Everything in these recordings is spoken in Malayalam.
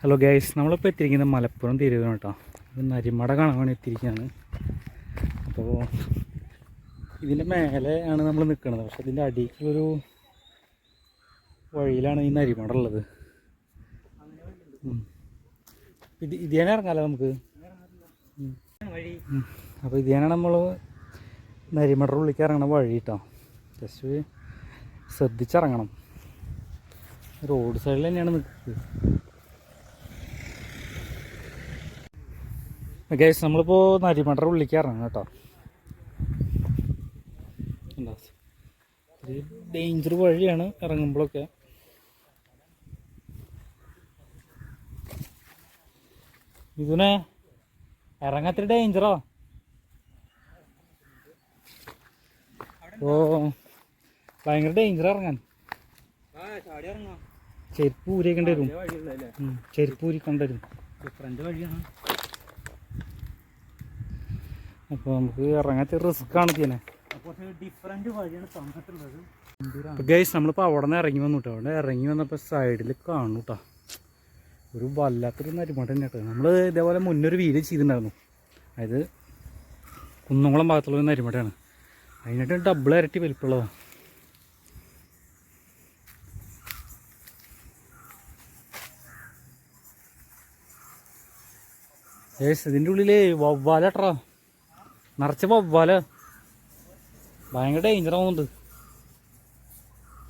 ഹലോ ഗൈസ് നമ്മളിപ്പോൾ എത്തിയിരിക്കുന്നത് മലപ്പുറം തിരുവനന്തപുരം കേട്ടോ. നരിമട കാണാൻ എത്തിയിരിക്കുകയാണ് അപ്പോൾ ഇതിന്റെ മേലെ ആണ് നമ്മൾ നിൽക്കുന്നത് പക്ഷെ ഇതിന്റെ അടിയിലൊരു വഴിയിലാണ് ഈ നരിമട ഉള്ളത്. ഇത് ഇതേനെ ഇറങ്ങാമല്ലോ നമുക്ക്? അപ്പോൾ ഇതേനാണ് നമ്മൾ നരിമട ഉള്ളിലേക്ക് ഇറങ്ങണ വഴി കേട്ടോ. ജസ്റ്റ് ശ്രദ്ധിച്ചിറങ്ങണം. റോഡ് സൈഡിൽ തന്നെയാണ് നിൽക്കുന്നത് ഗൈസ് നമ്മളിപ്പോൾ നരിമടർ വിളിക്കാറാണ് കേട്ടോ. ഡേഞ്ചർ വഴിയാണ് ഇറങ്ങുമ്പോഴൊക്കെ. ഇതിനെ ഇറങ്ങത്തിൽ ഡേഞ്ചറോ ഓ ഭയങ്കര ഡേഞ്ചർ ഇറങ്ങാൻ. ചെരുപ്പ് ഊരിയേക്കേണ്ടി വരും ഉം, ചെരുപ്പ് ഊരിക്കേണ്ടി വരും ഫ്രണ്ട് വഴിയാണ്. അപ്പോൾ നമുക്ക് ഇറങ്ങാത്ത റിസ്ക് ആണ് ചെയ്യുന്നത് കുറച്ച് ഡിഫറെന്റ് വഴിയാണ് തന്നിട്ടുള്ളത്. ഗൈസ് നമ്മളിപ്പോൾ അവിടെ നിന്ന് ഇറങ്ങി വന്നു കേട്ടോ അവിടെ ഇറങ്ങി വന്നപ്പോൾ സൈഡിൽ കാണു കേട്ടോ ഒരു വല്ലാത്തൊരു നരിമട്ട തന്നെ കേട്ടോ. നമ്മൾ ഇതേപോലെ മുന്നൊരു വീട് ചെയ്തിട്ടുണ്ടായിരുന്നു. അതായത് കുന്നംകുളം ഭാഗത്തുള്ള ഒരു നരിമട്ടയാണ് അതിനായിട്ട് ഡബിൾ ഇരട്ടി വലിപ്പമുള്ളതാണ് ഏസ് ഇതിന്റെ ഉള്ളിൽ വവ്വാലട്ടാ നിറച്ച വവ്വാല ഭയങ്കര ഡേഞ്ചർ ആവുന്നുണ്ട്.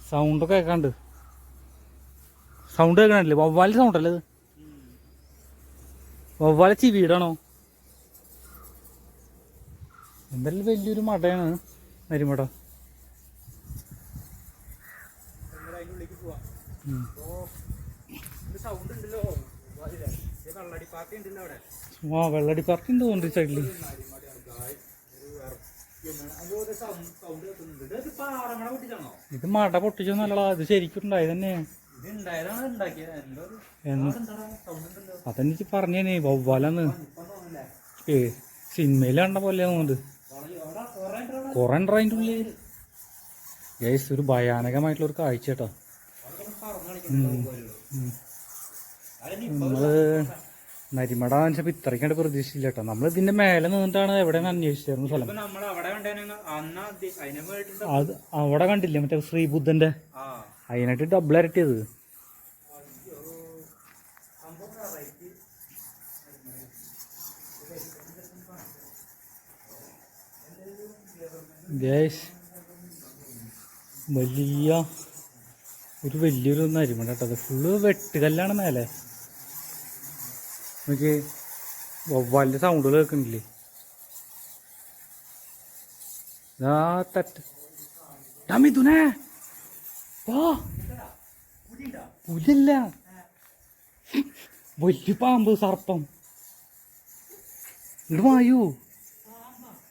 സൗണ്ടൊക്കെ കേൾക്കാണ്ട് സൗണ്ട് കേൾക്കണില്ലേ? വവ്വാലി സൗണ്ട് അല്ലേ ഇത്? വവ്വാല ചിവീടാണോ എന്തായാലും വലിയൊരു മടയാണ് നരിമട. വെള്ളടി പാർട്ടി ആ വെള്ളടി ഉണ്ട് തോന്നുന്നുണ്ട് സൈഡിൽ കേൾക്കുന്നുണ്ട് ഇത് മട പൊട്ടിച്ചൊന്നല്ലടാ ഇത് ശരിക്കും ഉണ്ടായത് തന്നെ. അതെനിക്ക് പറഞ്ഞേ വവ്വാലെന്ന്. ഏ സിനിമയിൽ കണ്ട പോലെ തോന്നുന്നുണ്ട്. അവിടെ കുറെ അതിന്റെ ഉള്ളിൽ ഗൈസ് ഒരു ഭയാനകമായിട്ടുള്ള ഒരു കാഴ്ച കേട്ടോ. നമ്മൾ നരിമട വെച്ചപ്പോ ഇത്രയ്ക്കാണ്ട് പ്രതീക്ഷിച്ചില്ല കേട്ടോ നമ്മൾ ഇതിന്റെ മേലെ നിന്നിട്ടാണ് എവിടെയാണ് അന്വേഷിച്ചിരുന്ന സ്ഥലം? അതി- അവിടെ കണ്ടില്ലേ? മറ്റേ ശ്രീബുദ്ധന്റെ? അതിനായിട്ട് ഡബിൾ ഇരട്ടിയത്. വലിയ ഒരു വലിയൊരു നരിമണ കേട്ടോ അത് ഫുള്ള് വെട്ടുകല്ലാണ് മേലെ. നോക്കി വവ്വാലിന്റെ സൗണ്ടുകൾ കേൾക്കുന്നില്ലേ പുലില്ല വലിയ പാമ്പ് സർപ്പം. ഇങ്ങോട്ട് വായു.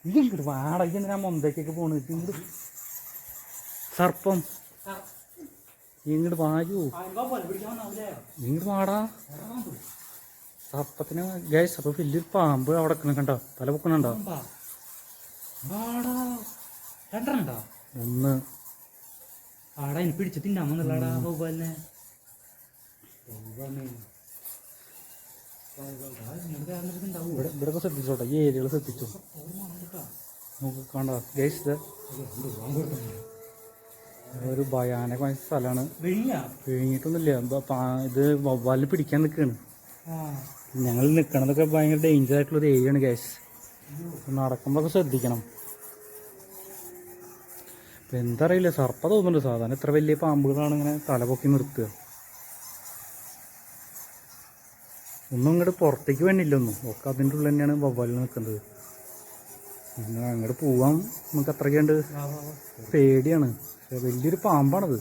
ഇത് ഇങ്ങോട്ട് വാടക ഞാൻ മൊന്തയ്ക്കൊക്കെ പോണ്? ഇങ്ങോട്ട് സർപ്പം. ഇങ്ങോട്ട് വായു. ഇങ്ങോട്ട് വാടാ. സർപ്പത്തിന് ഗൈസ് അപ്പൊ വലിയൊരു പാമ്പ് അവിടെ കണ്ടോ? തല പൊക്കണുണ്ടോ? രണ്ടെണ്ണ ഒന്ന്. ആടാ എനിക്ക് പിടിച്ചിട്ട് തിന്നാമെന്നുള്ളടാ ബഹുബലിനെ ഇവിടെ ഇവിടെ ശ്രദ്ധിച്ചോട്ടെ. ഈ ഏരിയകൾ ശ്രദ്ധിച്ചു. നമുക്ക് കണ്ടോ? ഗൈസ് ഒരു ഭയാനകമായ സ്ഥലമാണ്. വിഴുങ്ങിയിട്ടൊന്നുമില്ല ഇത് വവ്വാലിന് പിടിക്കാൻ നിൽക്കുകയാണ് ഞങ്ങൾ നിൽക്കണതൊക്കെ ഭയങ്കര ഡേഞ്ചർ ആയിട്ടുള്ള ഒരു ഏരിയ ആണ് ഗ്യാസ് നടക്കുമ്പോഴൊക്കെ ശ്രദ്ധിക്കണം. ഇപ്പം എന്താ അറിയില്ല സർപ്പ തോന്നുന്നുണ്ട്. സാധാരണ ഇത്ര വലിയ പാമ്പുകളാണ് ഇങ്ങനെ തലപൊക്കി നിർത്തുക. ഒന്നും ഇങ്ങോട്ട് പുറത്തേക്ക് വേണ്ടില്ല ഒന്നും. ഒക്കെ അതിന്റെ ഉള്ളിൽ തന്നെയാണ് വവ്വാലിൽ നിൽക്കുന്നത്. പിന്നെ അങ്ങോട്ട് പോവാൻ നമുക്ക് അത്രയ്ക്കുണ്ട് പേടിയാണ്. പക്ഷെ വലിയൊരു പാമ്പാണത്.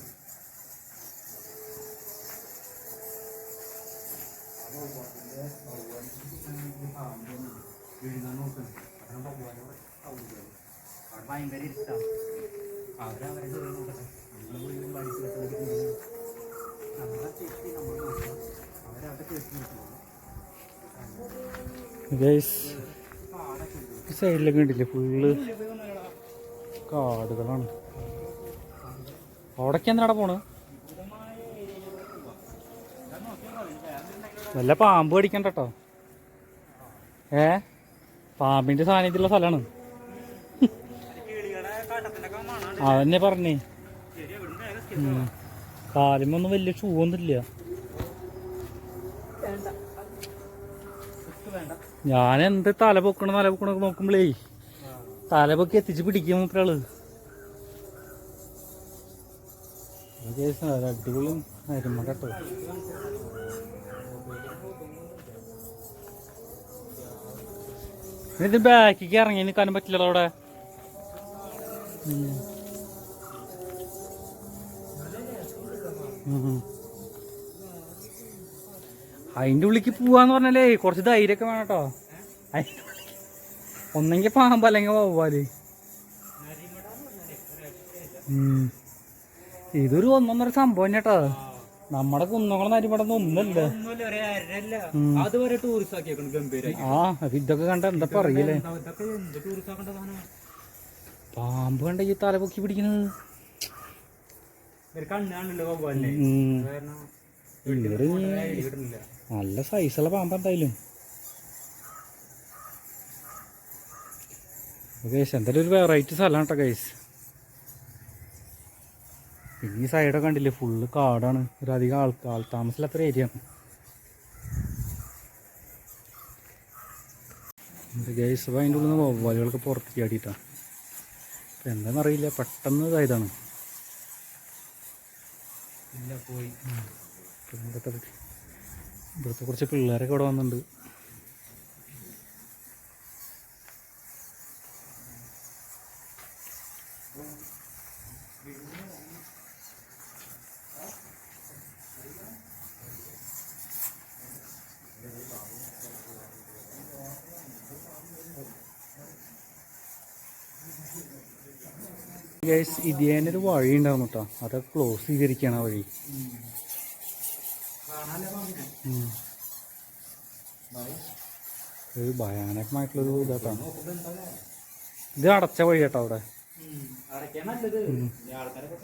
സൈഡിലൊക്കെ കണ്ടില്ലേ? ഫുള്ള് കാടുകളാണ്. അവിടേക്ക് എന്തിനാടെ പോണ്? വല്ല പാമ്പ് കടിക്കണ്ട കേട്ടോ ഏ? പാമ്പിന്റെ സാന്നിധ്യമുള്ള സ്ഥലമാണ് അതന്നെ പറഞ്ഞേ. കാലുമൊന്നും വലിയ ഷൂ ഒന്നുമില്ല. വേണ്ട. ഉപ്പ് വേണ്ട. ഞാൻ എന്ത് തല പൊക്കണ തല പൊക്കണ നോക്കുമ്പോഴേ തല പൊക്കി എത്തിച്ച് പിടിക്കും മൂപ്പരാൾ. അടിപൊളി മരുമ കേട്ടോ. ഇത് ബാക്കിക്ക് ഇറങ്ങി നിൽക്കാനും പറ്റില്ലല്ലോ അവിടെ. അതിന്റെ ഉള്ളിക്ക് പോവാന്ന് പറഞ്ഞാലേ കുറച്ച് ധൈര്യമൊക്കെ വേണം കേട്ടോ. ഒന്നെങ്കിൽ പാമ്പ് അല്ലെങ്കിൽ വവ്വാൽ. ഇതൊരു ഒന്നൊന്നര സംഭവം കേട്ടോ. നമ്മുടെ കുന്നോളം നരിപടന്ന് ഒന്നല്ല ആ ഇതൊക്കെ കണ്ട എന്താ പറയലേ? പാമ്പ് കണ്ട ഈ തല പൊക്കി പിടിക്കുന്നത് നല്ല സൈസുള്ള പാമ്പ് എന്തായാലും. ഗൈസ് എന്തായാലും ഒരു വെറൈറ്റി സ്ഥലമാണ് കേട്ടോ ഗൈസ് പിന്നെ ഈ സൈഡൊക്കെ കണ്ടില്ലേ? ഫുള്ള് കാടാണ്. ഒരു അധികം ആൾ താമസമില്ലാത്തൊരു ഏരിയ ഗൈസ് അപ്പോൾ അതിന്റെ ഉള്ളിൽ നിന്ന് വവ്വാലുകളൊക്കെ പുറത്ത് ചാടിയിട്ടാണ് അപ്പം എന്താണെന്നറിയില്ല പെട്ടെന്ന് ഇതായതാണ്. ഇല്ല പോയി. ഇവിടുത്തെ കുറച്ച് പിള്ളേരൊക്കെ ഇവിടെ വന്നിട്ടുണ്ട്. ഗൈസ് വഴി ഉണ്ടാവും കേട്ടോ അതൊക്കെ ക്ലോസ് ചെയ്തിരിക്കുകയാണ് വഴി. ഒരു ഭയാനകമായിട്ടുള്ളൊരു ഇതാട്ടോ. ഇത് അടച്ച വഴി കേട്ടോ അവിടെ ആൾക്കാരൊക്കെ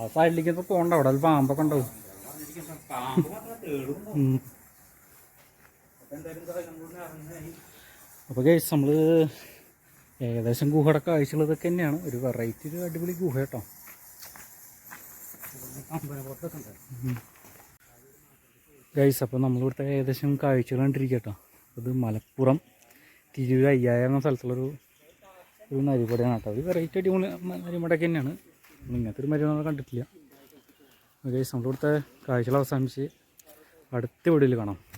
ആ സൈഡിലേക്ക് പോകണ്ട അവിടെ ഒരു പാമ്പൊക്കെ ഉണ്ടാവും. അപ്പോൾ ഗൈസ് നമ്മൾ ഏകദേശം ഗുഹയുടെ കാഴ്ചകളതൊക്കെ തന്നെയാണ്. ഒരു വെറൈറ്റി ഒരു അടിപൊളി ഗുഹ കേട്ടോ. ഗൈസ് അപ്പോൾ നമ്മളിവിടുത്തെ ഏകദേശം കാഴ്ചകൾ കണ്ടിരിക്കട്ടോ അത് മലപ്പുറം തിരൂർ അയ്യായിരം എന്ന സ്ഥലത്തുള്ളൊരു ഒരു നരിപടിയാണ് കേട്ടോ. ഒരു വെറൈറ്റി അടിപൊളി നരിമടയൊക്കെ തന്നെയാണ്. ഇങ്ങനത്തെ ഒരു മരുന്ന് കണ്ടിട്ടില്ല. ഓക്കെ നമ്മളിവിടുത്തെ കാഴ്ചകൾ അവസാനിച്ച് അടുത്ത വീഡിയോയിൽ കാണാം.